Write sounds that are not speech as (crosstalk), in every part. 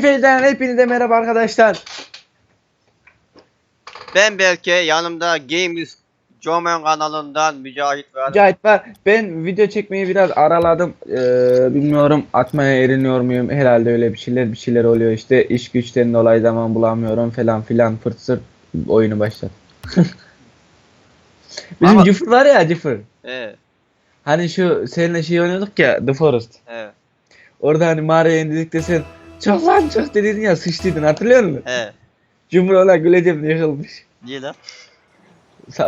Efe'den hepinize merhaba arkadaşlar. Ben Berke, yanımda Games Jomen kanalından Mücahit var. Cahit var. Ben video çekmeyi biraz araladım. Ee, bilmiyorum atmaya eriniyor muyum? Herhalde öyle bir şeyler bir şeyler oluyor işte. İş güçten dolayı zaman bulamıyorum falan filan fırt sırt oyunu başlat. (laughs) Bizim Ama- Cıfır var ya Cıfır. Evet, Hani şu seninle şey oynuyorduk ya The Forest. evet, Orada hani mağaraya indik de sen çok lan çok dedin ya sıçtıydın hatırlıyor musun? evet. Cumhur ona güleceğim diye yıkılmış. Niye lan?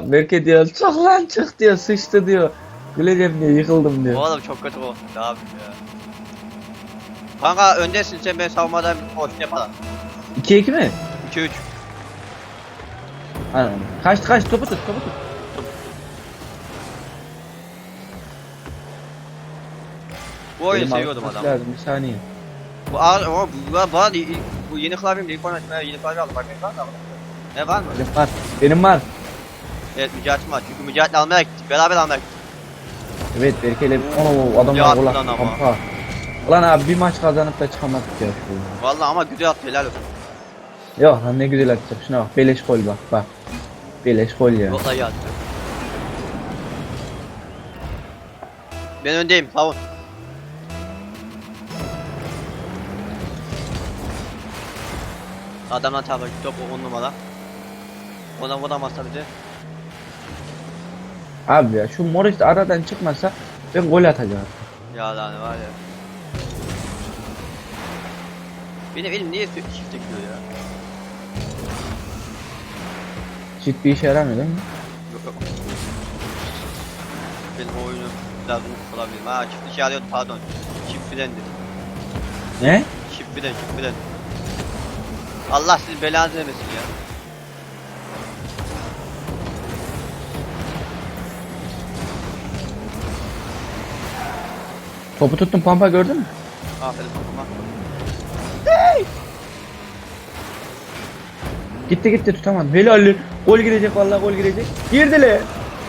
Berke diyor çok lan çok diyor sıçtı diyor. Güleceğim diye yıkıldım diyor. Oğlum çok kötü oldu ne yapayım ya. Kanka öndesin sen ben savunmadan hoş yapalım. 2-2 mi? 2-3. Anam. Kaç kaç topu tut topu tut. Bu oyunu Benim seviyordum adam. Lazım bir saniye. Bu ağır ama bu, değil, bu yeni klavyemle ilk oynatmaya yeni klavye aldım. Bak ne var mı? Ne var mı? Benim var. Benim var. Evet Mücahit'im var çünkü Mücahit'le almaya gittik. Beraber almaya gittik. Evet Berke'yle Ono adamlar Ya gol lan attı. ama. Pampa. Ulan abi bir maç kazanıp da çıkamadık ya şu. Vallahi ama güzel attı helal olsun. Yok lan ne güzel atacak şuna bak. Beleş gol bak bak. Beleş gol ya. İyi attı. Ben öndeyim savun. Adamdan tabi top on numara. Ona vuramazsa bize. Abi ya şu Morris aradan çıkmasa ben gol atacağım. Ya lan var ya. Benim elim niye sürekli çift çekiyor ya? Ciddi işe yaramıyor değil mi? Yok yok. Benim oyunu biraz unutmuş olabilirim. Ha çift işe arıyordu pardon. Çift bilendi. Ne? Çift bilen çift bilen. Allah sizi belanızı vermesin ya. Topu tuttum Pampa gördün mü? Aferin topuma. Gitti gitti tutamadım. Helal. Gol girecek vallahi gol girecek. Girdiler.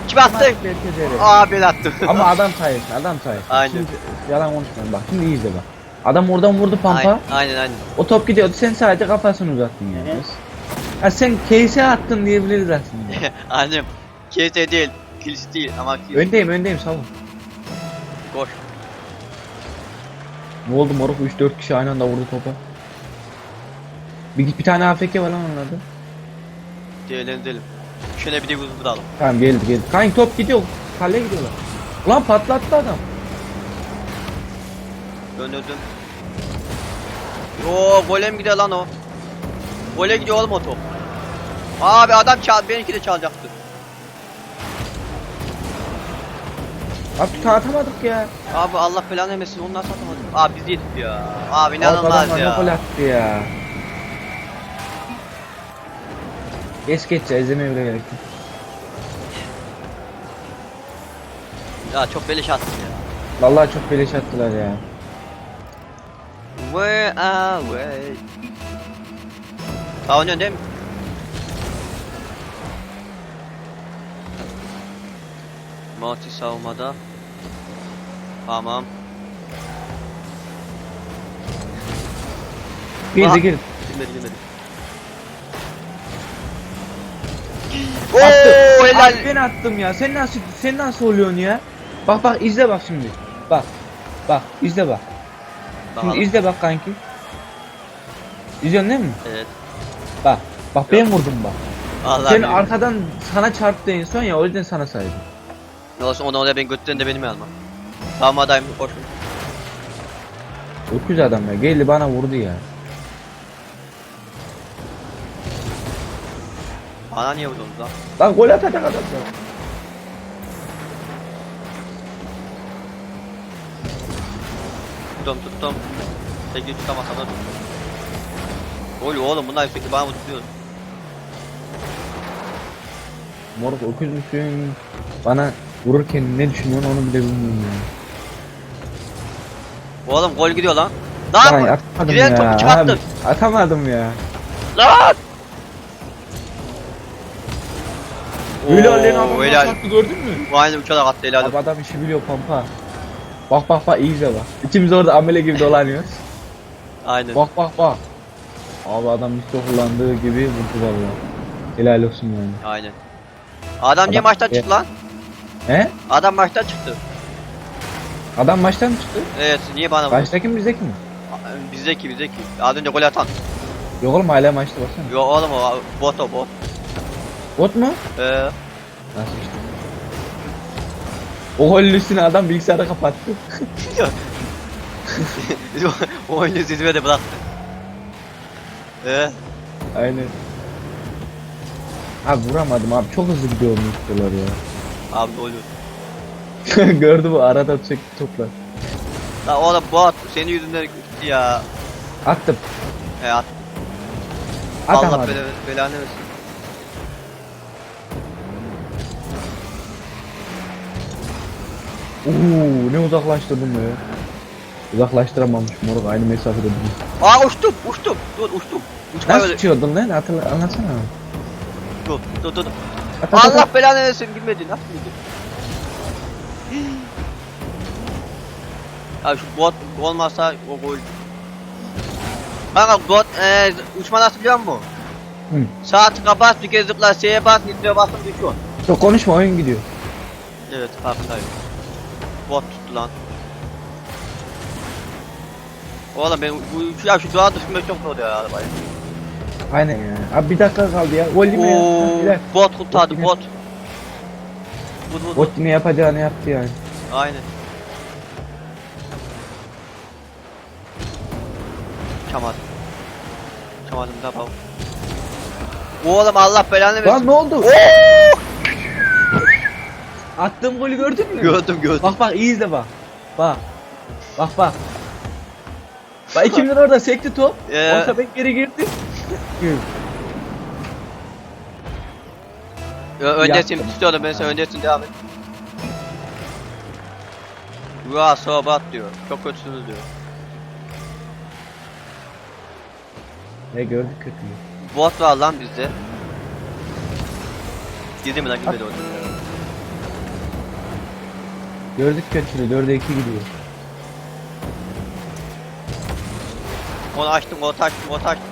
Kim attı? Berke Zerre. Aa ben attım. Ama adam sayesinde, adam sayesinde. Aynen. Şimdi yalan konuşmayın bak. Şimdi iyi izle bak. Adam oradan vurdu pampa. Aynen aynen. aynen. O top gidiyordu. Sen sadece kafasını uzattın yani. Ha sen case'e attın diyebiliriz aslında. (laughs) Annem. KT değil. Kilis değil ama kilis. öndeyim, öndeyim savun. Koş. Ne oldu moruk 3-4 kişi aynı anda vurdu topa. Bir, bir tane AFK var lan onlarda. Değerlendirelim. Şöyle bir de vuralım. vuralım. Tamam geldi geldi. Kanka top gidiyor. Kaleye gidiyorlar. Ulan patlattı adam. Dön dön dön. Oo gole mi gidiyor lan o? Gole gidiyor oğlum o top. Abi adam çal benimki de çalacaktı. Abi tuta atamadık ya. Abi Allah belanı vermesin onu nasıl atamadık? Abi biz yedik ya. Abi inanılmaz adamlar ne gol ya. attı ya. Geç geç ya izlemeye bile gerek yok. Ya çok beleş attın ya. Vallahi çok beleş attılar ya. Where are we? Sağ oynuyorsun değil mi? Mati savunmada. Tamam. Girdi Aha. girdi. Girmedi girmedi. Attı. Oo helal. Ben attım ya. Sen nasıl sen nasıl oluyorsun ya? Bak bak izle bak şimdi. Bak. Bak izle bak. Şimdi Bakalım. izle bak kanki. İzliyorsun değil mi? Evet. Bak. Bak ben vurdum bak. Allah Sen arkadan sana çarptı en son ya o yüzden sana saydım. Ne olsun ona oraya ben götüren de benim yanıma. Savunmadayım koşun. Öküz adam ya. Geldi bana vurdu ya. Bana niye vurdunuz lan? Lan gol atacak adam ya. Tuttum tuttum. Peki tutamazsam da tuttum. Gol oğlum bunlar sürekli bana tutuyor. Moruk öküz müsün? Bana vururken ne düşünüyorsun onu bile bilmiyorum ya. Oğlum gol gidiyor lan. Lan Lan! atamadım Giren ya. topu attı? Abi, atamadım ya. Lan! Öyle Oo, Ali'nin adamı helal. çarptı gördün mü? Bu aynı uçarak attı helal. Abi adam işi biliyor pampa. Bak bak bak iyi izle bak. İkimiz orada amele gibi dolanıyoruz. Aynen. Bak bak bak. Abi adam işte kullandığı gibi vurdu valla. Helal olsun yani. Aynen. Adam niye Adam- maçtan çıktı lan? He? Adam maçtan çıktı. Adam maçtan mı çıktı? Evet niye bana vurdu? Baştaki mi bizdeki mi? Bizdeki bizdeki. Az önce gol atan. Yok oğlum hala maçta baksana. Yo oğlum o bot o bot. Bot mu? Ee, Nasıl işte? O golün üstüne adam bilgisayarı kapattı. o oyunu zirvede bıraktı. Ee, Aynen. Abi vuramadım abi çok hızlı gidiyor istiyorlar ya. abi ne oluyor? (laughs) Gördü bu arada çekti toplar. La oğlum bot senin yüzünden gitti ya. Attım. He at. At Allah belanı versin. Uuu ne uzaklaştırdım ya. Uzaklaştıramamış moruk aynı mesafede duruyor. Aa uçtum uçtum. Dur uçtum. Uçma Nasıl öyle. uçuyordun lan hatırla anlatsana. Dur dur dur. dur. At, at, at, Allah at. belanı versin bilmedi nasıl? Abi şu bot olmasa o gol. Kanka bot eee uçma nasıl biliyor musun? Hı. Sağ tıka bas bir kez zıpla S'ye bas nitroya bastım düşüyor. Çok konuşma oyun gidiyor. Evet farkındayım. Bot tuttu lan. Oğlum ben bu ya şu doğa düşmek çok zor ya arabayı. Aynen ya. Abi bir dakika kaldı ya. Gol mi ya? Oo, bot kurtardı bot. Vur vur. Bot yine yapacağını yaptı yani. Aynen. Çamadım. Çamadım da baba. Oğlum Allah belanı Lan versin. ne oldu? Attığım golü gördün mü? Gördüm gördüm. Bak bak iyi izle bak. Bak. Bak bak. Bak ikimden orada sekti top. Ee. Orta bek geri girdi. Ö- Öndesin Yaptım. tutuyordum ben sen öndesin devam et. Vaa sobat diyor. Çok kötüsünüz diyor. Ne gördük kötüyü. Bot var lan bizde. Girdi mi lan girmedi orada. Gördük kötüyü. 4'e 2 gidiyor. Onu açtım, onu açtım, onu açtım.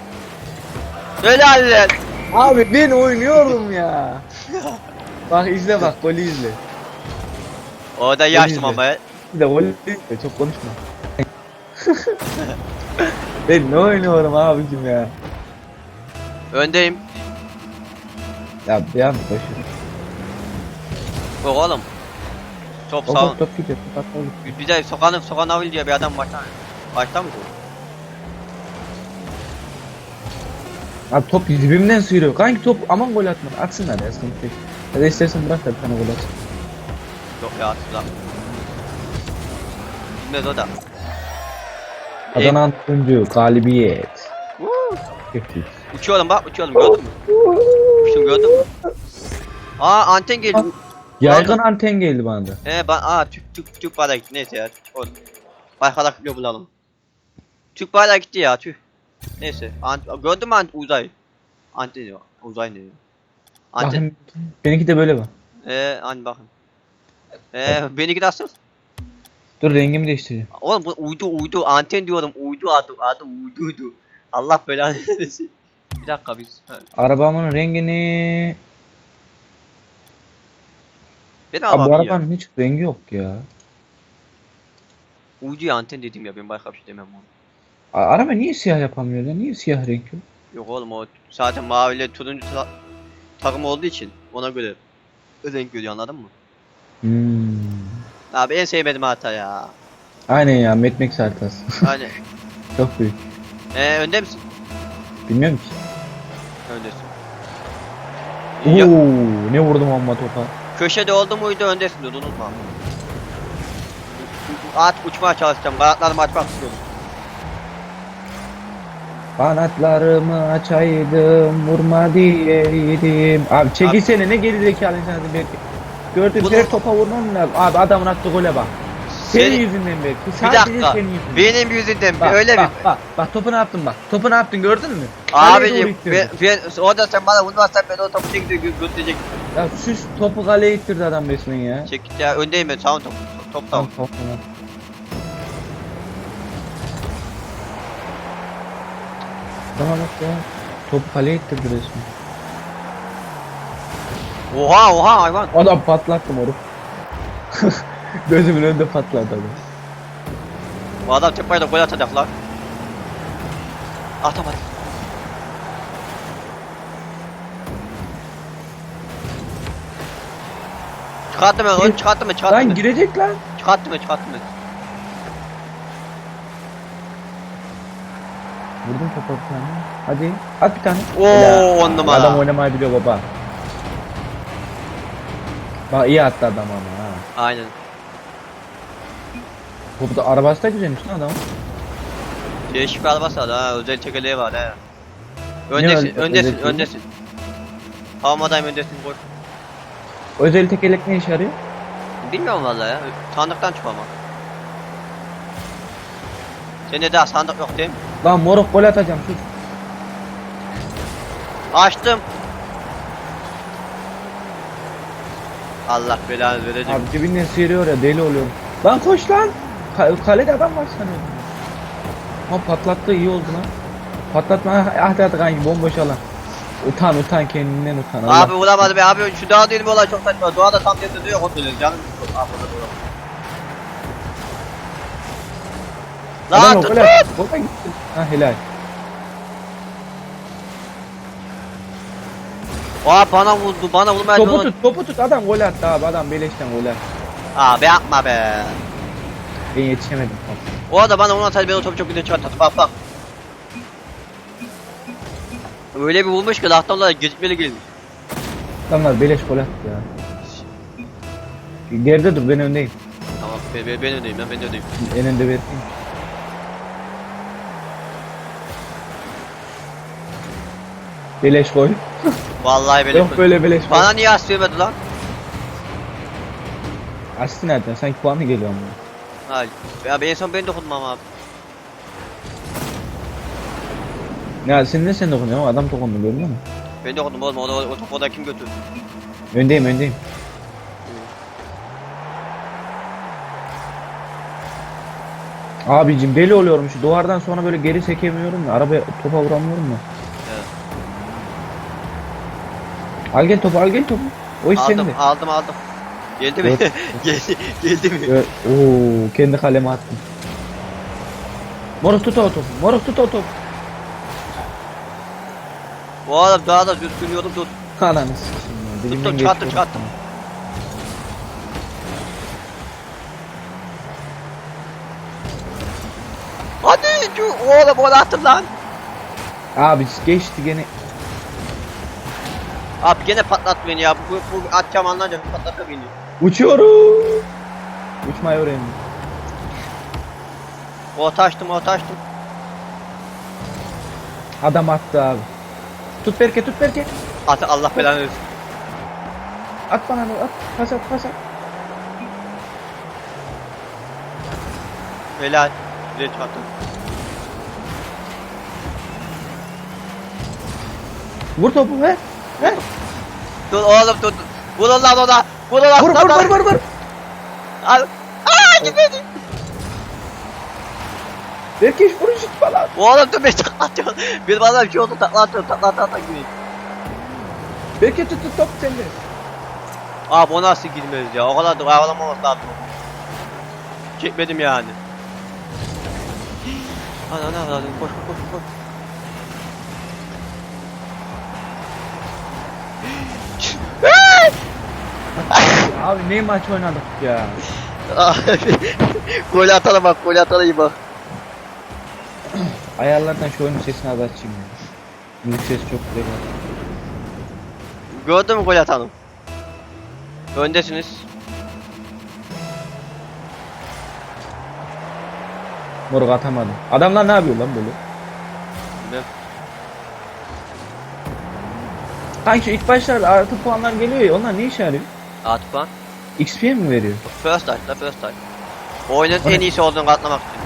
Helal lan. Abi ben oynuyorum ya. (laughs) bak izle bak golü izle. Orada yaştım izle. ama. Bir de golü izle çok konuşma. (laughs) ben ne oynuyorum abicim ya. Öndeyim. Ya bir an. Yok oğlum. Top sağ. top top gidiyor. Top gidiyor. Bir de Sokan'ın Sokan Avil diye bir adam baştan. Başta mı? Abi top dibimden sıyırıyor. Kanki top aman gol atma. Atsınlar ya sıkıntı yok. Ya da istersen bırak da bir tane gol at. Yok ya atla. Bilmez o da. Kazanan oyuncu galibiyet. Woo! Kötü. Uçuyorum bak uçuyorum gördün mü? Uçtum gördün mü? Aa anten geldi. Yaygın anten geldi bana da. He ben aa Türk Türk Türk bayrağı gitti neyse ya. O Başka bir bulalım. Türk bayrağı gitti ya tüh. Neyse. Ant gördün mü ant uzay? Anten diyor. Uzay ne? Anten. Bakın benimki de böyle bak. Eee hani bakın. Eee benimki nasıl? Dur rengimi değiştireceğim. Oğlum bu uydu uydu anten diyorum uydu adı adı uyduydu. Allah belanı versin. Bir dakika biz. Arabamın rengini... Ben Abi bu ya. arabanın hiç rengi yok ya. Uyduya anten dedim ya ben başka bir şey demem onu. A- Araba niye siyah yapamıyor ya? Niye siyah renk yok? Yok oğlum o zaten maviyle turuncu ta- takım olduğu için ona göre renk görüyor anladın mı? Hmm. Abi en sevmediğim hata ya. Aynen ya Mad Max haritası. Hani (laughs) çok büyük. eee önde misin? Bilmiyorum ki. Öndesin. Oo, Ya, ne vurdum amma topa. Köşede oldu muydu öndesin diyordu unutma. At uçmaya çalışacağım. Kanatlarımı açmak istiyorum. Kanatlarımı açaydım, vurma diyeydim. Abi çekilsene ne geri zekalı insansın belki. Gördüm Bunu- her topa vurmam lazım. Abi adamın attığı gole bak. Senin Seni- yüzünden belki. Bir dakika. senin yüzünden. Benim yüzünden Bak, öyle bak, mi? Bak bak topu ne yaptın bak. Topu ne yaptın gördün mü? İttirdin. ben, ben orada sen bana vurmazsan ben o topu çekti gö götürecek. Ya şu topu kaleye ittirdi adam resmen ya. Çek git ya öndeyim ben sağ top. Top tamam. Tamam tamam. Adama bak ya. Topu kaleye ittirdi resmen. Oha oha hayvan. Adam patlattı moruk. (laughs) Gözümün önünde patladı adam. Bu adam tepayla gol atacak lan. Atamadı. Çıkarttım ben onu çıkarttım ben çıkarttım Lan ben. girecek lan. Çıkarttım ben çıkarttım ben. Vurdum topa bir tane. Hadi at bir tane. Oo, Helal. on numara. Adam oynamayı biliyor baba. Bak iyi attı adam ama ha. Aynen. Topu da arabası da güzelmiş lan adam. Değişik bir arabası var ha özel çekeleği var he. Öndesin özel- öndesin özel öndesin. Havmadayım öndesin gol. Özel tekerlek ne işe yarıyor? Bilmiyorum vallahi ya. Sandıktan çık ama. Sende daha sandık yok değil mi? Lan moruk gol atacağım sus. Açtım. Allah belanı verecek. Abi dibinden sıyırıyor ya deli oluyorum. Lan koş lan. Ka- kalede adam var sanıyordum. Ha patlattı iyi oldu lan. Patlatma ah, hadi hadi kanki bomboş alan. Utan utan kendinden utan. Allah. Abi vuramadı be abi şu dağ değil mi olay çok saçma. Doğada tam yerinde diyor kontrol ediyor canım. Abi burada. Adam Lan tut tut. attı. Gola gitti. Ha helal. Aa bana vurdu bana vurmaya Topu tut topu tut adam gol attı abi adam beleşten gol attı. Abi yapma be. Ben yetişemedim. O arada bana vuran ben o topu çok güzel çıkarttı. Bak bak. Öyle bir vurmuş ki lahtan da gecikmeli gelmiş. Adamlar beleş gol attı ya. Geride dur ben öndeyim. Tamam ben, ben, ben öndeyim ben, ben öndeyim. En önde vereyim. Beleş gol. Vallahi böyle. Yok böyle beleş gol. Bana niye as vermedi lan? Aslı nereden? Sanki puanı geliyor ama. Hayır. Ya ben en son ben dokundum ama abi. Ya sen ne sen dokunuyorsun adam dokundu gördün mü? Ben dokundum oğlum o, da- o topu da kim götürdü? Öndeyim öndeyim. Abicim deli oluyorum şu duvardan sonra böyle geri sekemiyorum ya arabaya topa vuramıyorum. Evet. Al gel topu al gel topu. O iş Aldım sende. aldım aldım. Geldi mi? (laughs) Geldi, geldi mi? Oo kendi kaleme attım. Moruk tut o topu. Moruk tut o topu. O adam daha da düzgünüyordum dur. Ananı sikeyim Tuttum, geçti çattım, çattım. Hadi şu oğlum onu attım lan. Abi geçti gene. Abi gene patlat beni ya. Bu, bu atacağım anlayacağım patlattı beni. Uçuyorum. Uçmayı öğrendim. O taştım o taştım. Adam attı abi. Tut Berke tut Berke. At Allah belanı versin. At bana at. Pas at pas at. Helal. Güzel çarptım. Vur topu ver. Ver. Dur oğlum dur. Vur lan ona. Vur lan. Vur vur vur vur vur. Al. Aaa gitmedi. Berke vur şut falan. Oğlum dur beni taklatıyor. Bir bana bir şey oldu taklatıyor taklat taklat gibi. Berke tut tut top sende. Abi o nasıl girmez ya? O kadar da ayarlamaması lazım. Çekmedim yani. Ana ne yapalım koş koş koş. Abi ne maç oynadık ya. gol atana bak gol iyi bak. Ayarlardan şu oyunun sesini az açayım ya. Müzik sesi çok güzel. Gördün mü gol atanım? Öndesiniz. Moruk atamadım. Adamlar ne yapıyor lan böyle? Kanki şu ilk başlar artı puanlar geliyor ya onlar ne işe yarıyor? Atıp lan. XP mi veriyor? First la first touch. Oyunun ne? en iyisi olduğunu kanıtlamak için.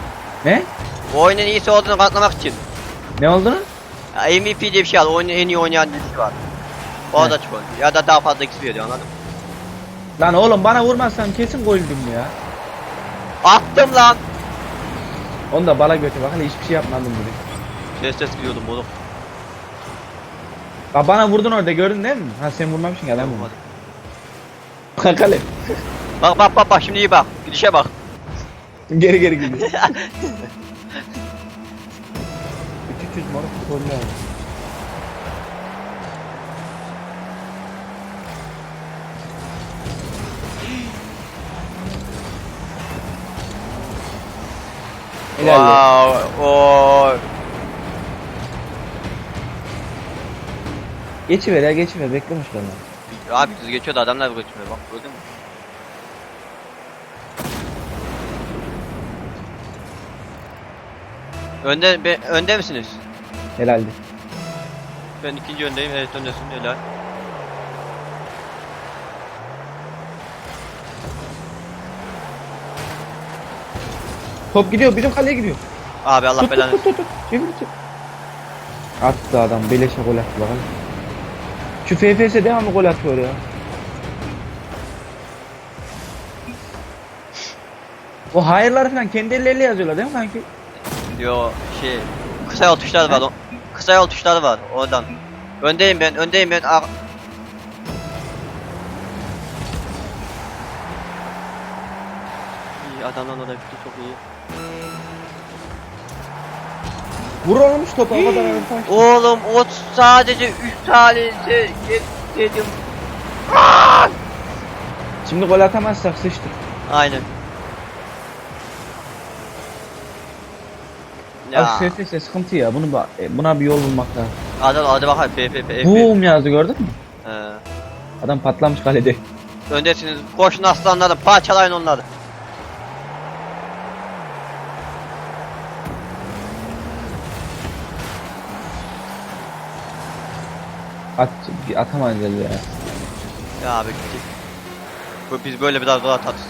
Ne? Oyunun iyisi olduğunu kanıtlamak için. Ne oldu lan? Ya MVP diye bir şey var. Oyunu en iyi oynayan birisi var. O da çıkıyor. Ya da daha fazla XP veriyor anladın mı? Lan oğlum bana vurmazsan kesin goldüm ya. Attım lan. Onu da bala götür bak hele hiçbir şey yapmadım bile. Ses ses gidiyordum oğlum. Bak bana vurdun orada gördün değil mi? Ha sen vurmamışsın ya ben vurdum. Kakale. Bak bak bak bak şimdi iyi bak. Gidişe bak. Geri geri gidiyor. (laughs) 300 moruk sorun ya. İlerle. Wow. Oo. Geçiver ya geçiver beklemiş bana. Abi kız geçiyordu adamlar geçmiyor bak gördün mü? Önde be, önde misiniz? Herhalde. Ben ikinci öndeyim. Evet öndesin helal. Top gidiyor bizim kaleye gidiyor. Abi Allah Tut belanı. tut tut tut. Çevir çevir. Attı adam beleşe gol attı bakalım. Şu FFS devamlı gol atıyor ya. O hayırları falan kendi elleriyle yazıyorlar değil mi kanki? Yo şey kısa yol tuşları var. Kısa yol tuşları var oradan. Öndeyim ben, öndeyim ben. Ar- İyi adamdan orada bitti çok iyi. Vur olmuş topu o kadar. Oğlum o sadece 3 tanesi yet dedim. Şimdi gol atamazsak sıçtık. Aynen. Ya. Abi FFS sıkıntı ya. Bunu ba- e, buna bir yol bulmak lazım. Hadi hadi bakalım PPP. F. Boom yazdı gördün mü? He. Adam patlamış kalede. Öndesiniz. Koşun aslanlarım. Parçalayın onları. At, atamayız ya. Ya abi gittik. Bu- Biz böyle biraz daha atarız.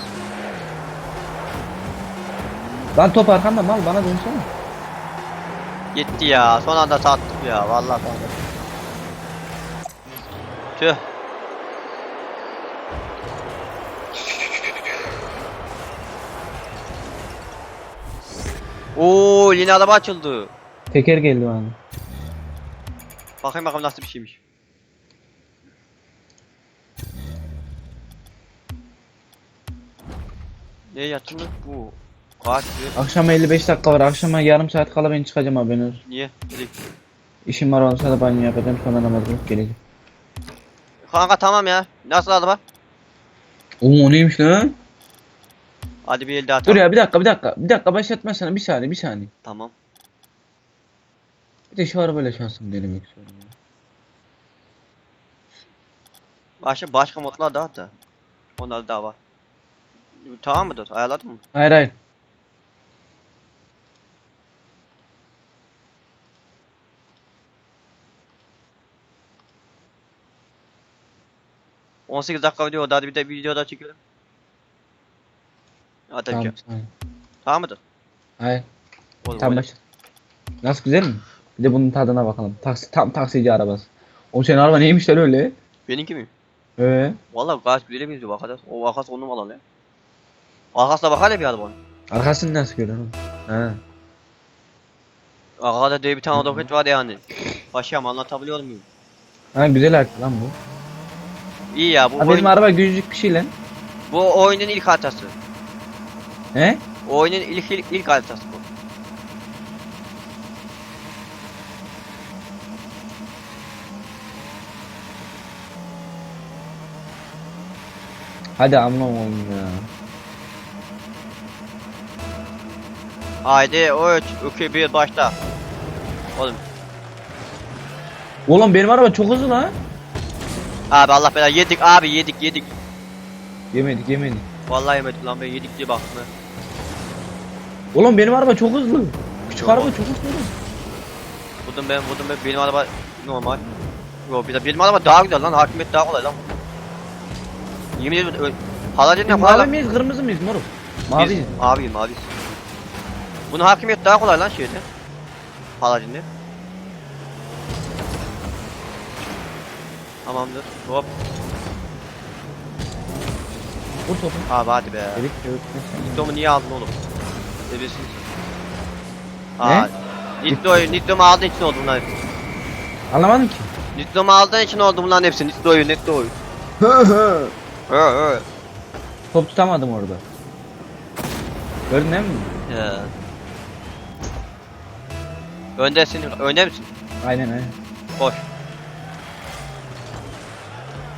Lan top arkamda mal bana dönsene. Gitti ya. Son anda sattık ya. Vallahi anda. Tüh. Oo, yeni araba açıldı. Teker geldi bana. Bakayım bakalım nasıl bir şeymiş. Ne yatırmış bu? Kaç bir? Akşama 55 dakika var. Akşama yarım saat kala ben çıkacağım haberin olsun. Niye? Dedik. İşim var olsa da banyo yapacağım sonra namaz kılıp geleceğim. Kanka tamam ya. Nasıl araba? Oo o neymiş lan? Hadi bir el daha Dur ya bir dakika bir dakika. Bir dakika başlatmasana bir saniye bir saniye. Tamam. Bir de şu arabayla şansım denemek istiyorum. ya. Başka başka modlar daha da. Onlar daha var. Tamam mıdır? Ayarladın mı? Hayır hayır. 18 dakika video hadi bir de bir video daha çekelim. Hadi Tamam. tamam. Tamam, mıdır? hayır. Oğlum, Tamam başla. Nasıl güzel mi? Bir de bunun tadına bakalım. Taksi, tam taksici arabası. Oğlum senin araba neymiş lan öyle? Benimki mi? Ee, Vallahi gayet güzel benziyor bak hadi. O arkas on numaralı ya. Arkasına bak hele bir arabanın. arkasını nasıl görüyorsun? Ha. Arkada diye bir tane roket var yani. Paşam anlatabiliyor muyum? Ha güzel artık lan bu. İyi ya bu Ha, oyun, benim araba güclük bir şey lan. bu oyunun ilk haritası. He? O oyunun ilk ilk, ilk haritası bu. Hadi amına oğlum ya. Haydi 3 2 1 başla. Oğlum Oğlum benim araba çok hızlı lan. Abi Allah belanı yedik abi yedik yedik. Yemedik yemedik. Vallahi yemedik lan ben yedik diye baktım ben. Oğlum benim araba çok hızlı. Küçük Yok. araba çok hızlı. oğlum. Vurdum ben vurdum ben benim araba normal. Yo bir de benim araba daha güzel lan hakimiyet daha kolay lan. Yemin ederim öyle. Halacın ne mavi kolay miyiz kırmızı mıyız moruk? Maviyiz. mavi mavi. Bunun hakimiyet daha kolay lan şeyde. Halacın ne? Tamamdır. Hop. Vur topu. Abi hadi be. Dedik çevik. Tomu niye aldın oğlum? Ebesin. Ne? Aa, Nitro'yu, Nitro'mu aldığın için oldu bunlar hepsi. Anlamadım ki. Nitro'mu aldığın için oldu bunların hepsi. Nitro'yu, Nitro'yu. (laughs) Hı hı. Top tutamadım orada. Gördün değil mi? Ya. Öndesin, önde misin? Aynen aynen. Koş.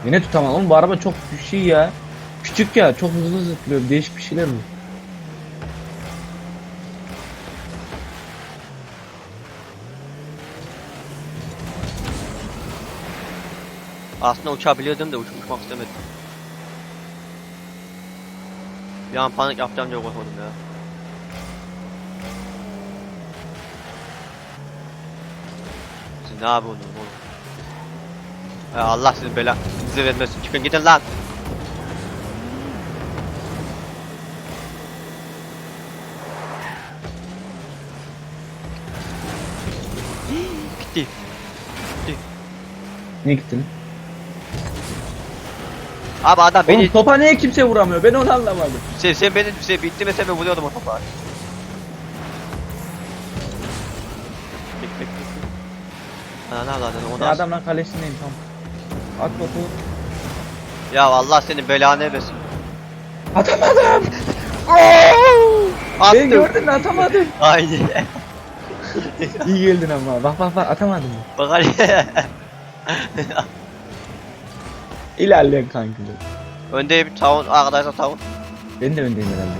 Yine tutamadım. Oğlum bu araba çok şey ya. Küçük ya. Çok hızlı zıplıyor. Değişik bir şeyler mi? Aslında uçabiliyordum da uç, uçmak istemedim. Bir an panik yapacağım diye korkmadım ya. Siz ne yapıyorsunuz oğlum? Ya Allah sizin bela sizi vermesin. Çıkın gidin lan. Gitti. Niye gittin? Abi adam beni Oğlum topa niye kimse vuramıyor? Ben onu anlamadım. Sen, sen beni sen bitti mi sen ben vuruyordum o topa. Bek bek bek. Ha ne lan as- adamların kalesindeyim tam. At topu. Ya Allah senin belanı versin. Atamadım. Attım. Beni gördün mü atamadım. Aynen. (laughs) İyi geldin ama. Bak bak bak atamadım. Bak hadi. (laughs) İlerleyen kanka. Öndeyim tavun arkadaşlar tavun. Ben de öndeyim herhalde.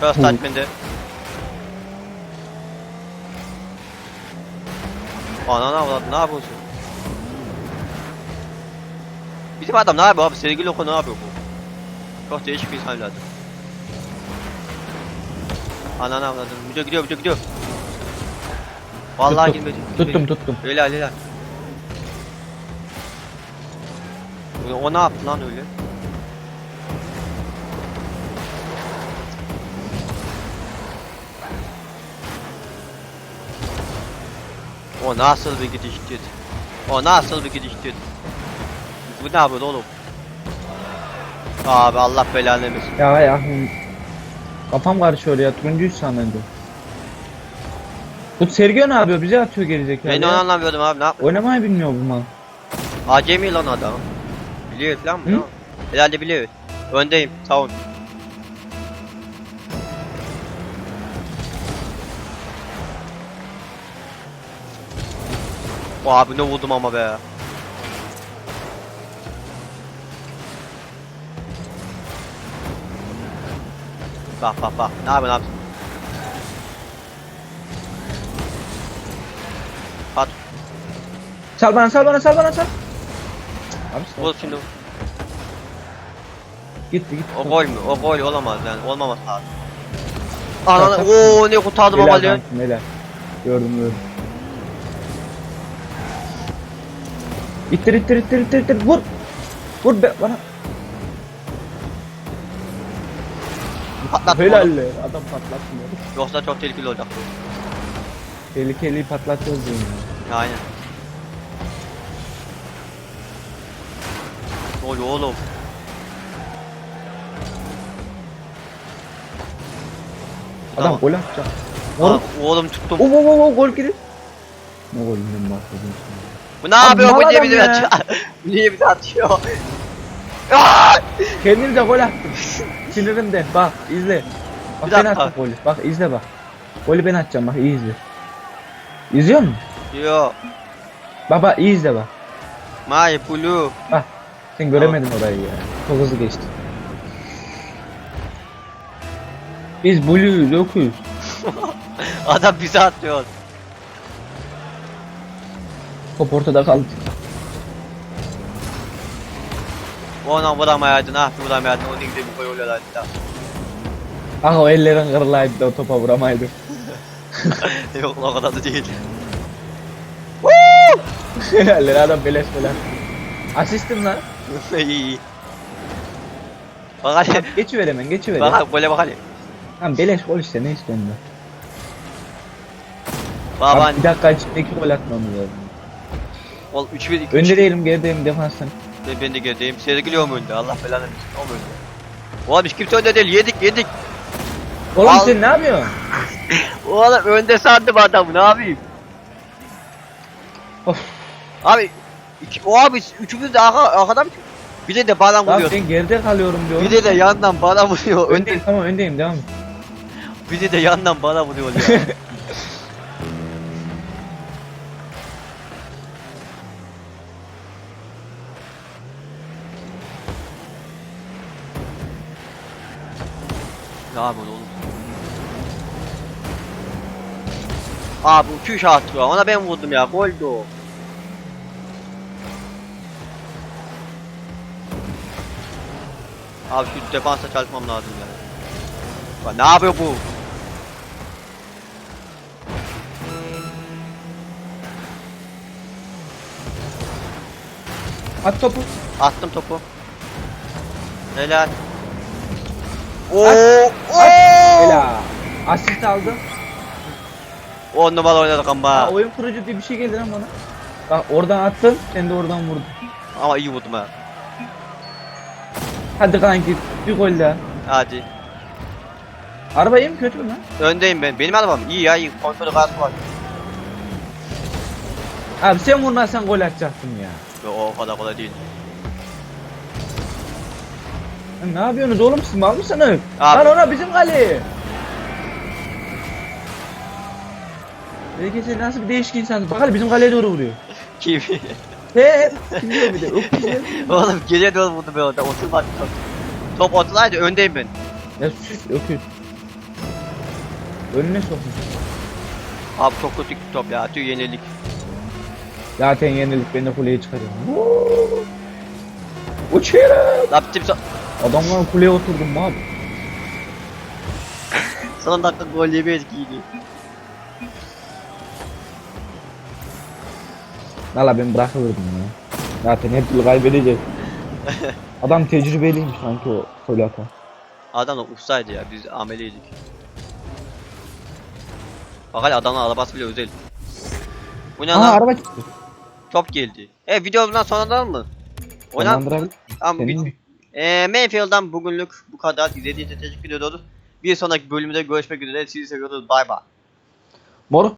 First touch bende. Ananı avladı ne yapıyorsun? Bizim adam ne yapıyor abi? Sevgili oku ne yapıyor bu? Çok değişik bir insan evladı. Ananı avladım. Gidiyor gidiyor gidiyor gidiyor. Vallahi girmedi. Tuttum tuttum. Helal helal. O ne yaptı lan öyle? O nasıl bir gidiştir? O nasıl bir gidiştir? Bu ne yapıyor oğlum? Abi Allah belanı vermesin. Ya ya. Kafam karışıyor ya. Turuncuyu sanırdım. Bu Sergio ne yapıyor? Bize atıyor. Ben de ya. onu anlamıyordum abi ne yap? Oynamayı bilmiyor bu mal. Acemi lan adam. Biliyor falan mı? Herhalde biliyor. Öndeyim. O abi ne vurdum ama be. Bak bak bak. Ne yapıyorsun abi? At. Sal bana sal bana sal bana sal. Abi sal. Vur şimdi. Gitti gitti. O gol mü? O gol olamaz yani. Olmaması lazım. Ananı ooo ne kurtardım ama diyor. helal. Gördüm gördüm. İttir ittir ittir ittir ittir vur. Vur be bana. Patlattım Helal onu. le. Adam patlatmıyor. Yoksa çok tehlikeli olacak. Tehlikeli patlatıyoruz diyorum ya. Aynen. Ne oluyor oğlum? Adam Tamam. gol atacak. Aa, Oğlum. oğlum tuttum. Oo oo oo gol girir. Ne golünden bahsediyorsun? Bu ne yapıyor? Bu niye bize atıyor? Niye bize atıyor? Aa! Kendimize gol attık. (laughs) Sinirimden. Bak izle. Bak Bir ben dakika. attım golü. Bak izle bak. Golü ben atacağım bak iyi izle. İzliyor musun? Yo. Baba iyi izle bak. My blue. Bak. Sen göremedin orayı ya. Çok hızlı geçti. Biz Blue'yuz, yokuz. (laughs) Adam bize atıyor. Top ortada kaldı. Ona vuramayaydın ah vuramayaydın. Onu gidip bir gol oluyorlar. Ah o ellerin kırılaydı o topa vuramaydı. (laughs) Yok o kadar da değil. Eller adam beleş beleş. Asistim lan. iyi iyi. Bak hadi. Geçiver hemen geçiver. Bak ya. hadi gole bak hadi. Beleş gol işte ne istiyorsun da. Baba Abi bir dakika içinde iki gol atmamız lazım. ol 3 1 2 Önde değilim gerideyim defanstan. Ben, ben de gerideyim. Sergiliyor mu önde? Allah belanı versin. O önde? Oğlum hiç kimse önde değil. Yedik yedik. Oğlum Al. sen ne yapıyorsun? (laughs) Oğlum önde sandım adamı ne yapayım? Of. Abi iki, o abi üçümüz de arka, arkadan bize de bana Lan vuruyor. ben geride kalıyorum diyorum. Bize de yandan bana vuruyor. Önde Öndeyim tamam öndeyim devam et. bize de yandan bana vuruyor ya. (laughs) ne yapıyorsun oğlum? Abi uçuş attı ona ben vurdum ya goldü o. Abi şu defansa çalışmam lazım ya. Bak ne yapıyor bu? At topu. Attım topu. Helal. Oo! Ela. Asist aldım. On numara oynadık ama. Aa, oyun kurucu diye bir şey geldi lan bana. Bak oradan attım, sen de oradan vurdun. Ama iyi vurdum ha. Hadi kanki bir gol daha. Hadi. Araba iyi mi kötü mü lan? Öndeyim ben. Benim arabam iyi ya iyi. Kontrolü gaz var. Abi sen vurmazsan gol atacaktım ya. Yo, o kadar kolay değil. Ne yapıyorsunuz oğlum siz mal mısınız? Abi. Lan ona bizim kale. Belki sen nasıl bir değişik insansın. Bak hele bizim kaleye doğru vuruyor. (laughs) Kim? He, kim diyor bir de. (laughs) Oğlum geriye doğru vurdum ben orada. Oturmadı top. Top otursaydı öndeyim ben. Ya sus öküz. Önüne sokmuş. Abi çok kötü bir top ya. Tüy yenilik. Zaten yenildik ben de kuleye çıkarıyorum. Uçuyorum. Lan bitti bir son. Adamların kuleye oturdum abi. Son dakika gol yemeyiz giydi. Valla ben bırakılırdım ya. Zaten hep yıl kaybedeceğiz. (laughs) Adam tecrübeliymiş sanki o gol atan. Adam da uçsaydı ya. Biz ameliydik. Bak hele adamın arabası bile özel. Bu ne Aa lan? araba çıktı. Top geldi. E videomuzdan sonradan mı? Oynan. Sonlandırabilir. Ama Senin mi? Eee Mayfield'dan bugünlük bu kadar. İzlediğiniz için teşekkür ediyoruz. Bir sonraki bölümde görüşmek üzere. Sizi seviyoruz. Bay bay. Moruk